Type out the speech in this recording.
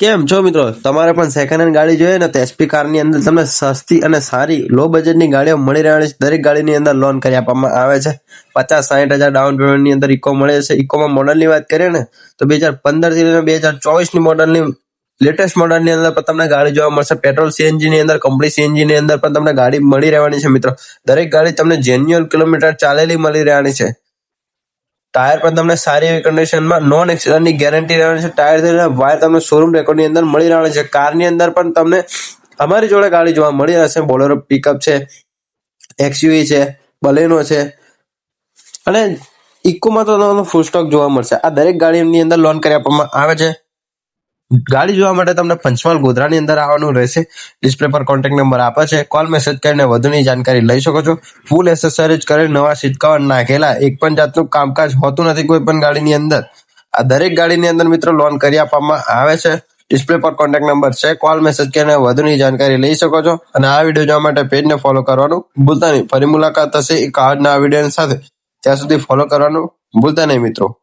કેમ છો મિત્રો? તમારે પણ સેકન્ડ હેન્ડ ગાડી જોઈએ ને તો એસપી કારની અંદર તમને સસ્તી અને સારી લો બજેટની ગાડીઓ મળી રહેવાની છે. દરેક ગાડીની અંદર લોન કરી આપવામાં આવે છે. પચાસ સાઠ હજાર ડાઉન પેમેન્ટની અંદર ઇકો મળે છે. ઇકોમાં મોડલની વાત કરીએ ને તો બે હજાર પંદરથી લઈને બે હજાર ચોવીસની મોડલની લેટેસ્ટ મોડલની અંદર પણ તમને ગાડી જોવા મળશે. પેટ્રોલ સીએનજીની અંદર કંપની સીએનજીની અંદર પણ તમને ગાડી મળી રહેવાની છે મિત્રો. દરેક ગાડી તમને જેન્યુઅલ કિલોમીટર ચાલેલી મળી રહેવાની છે. ટાયર પણ તમને સારી એવી કન્ડિશનમાં નોન એક્સિડન્ટની ગેરંટી રહેવાની છે. ટાયર વાયર તમને શોરૂમ રેકોર્ડની અંદર મળી રહેવાની છે. કારની અંદર પણ તમને અમારી જોડે ગાડી જોવા મળી રહેશે. બોલેરો પિકઅપ છે એક્સયુવી છે બલેનો છે. અને ઇકોમાં તો તમને ફૂલ સ્ટોક જોવા મળશે. આ દરેક ગાડીની અંદર લોન કરી આપવામાં આવે છે. ગાડી જોવા માટે તમને પંચમહાલ ગોધરાની અંદર આવવાનું રહેશે. ડિસ્પ્લે પર કોન્ટેક્ટ નંબર આપે છે. કોલ મેસેજ કરીને વધુની જાણકારી લઈ શકો છો. ફૂલ એસેસરીઝ કરી નવા સીટ નાખેલા એક પણ જાતનું કામકાજ હોતું નથી કોઈ પણ ગાડીની અંદર. આ દરેક ગાડીની અંદર મિત્રો લોન કરી આપવામાં આવે છે. ડિસ્પ્લે પર કોન્ટેક્ટ નંબર છે. કોલ મેસેજ કરીને વધુની જાણકારી લઈ શકો છો. અને આ વીડિયો જોવા માટે પેજને ફોલો કરવાનું ભૂલતા નહીં. ફરી મુલાકાત થશે એક આજના વીડિયો સાથે. ત્યાં સુધી ફોલો કરવાનું ભૂલતા નહીં મિત્રો.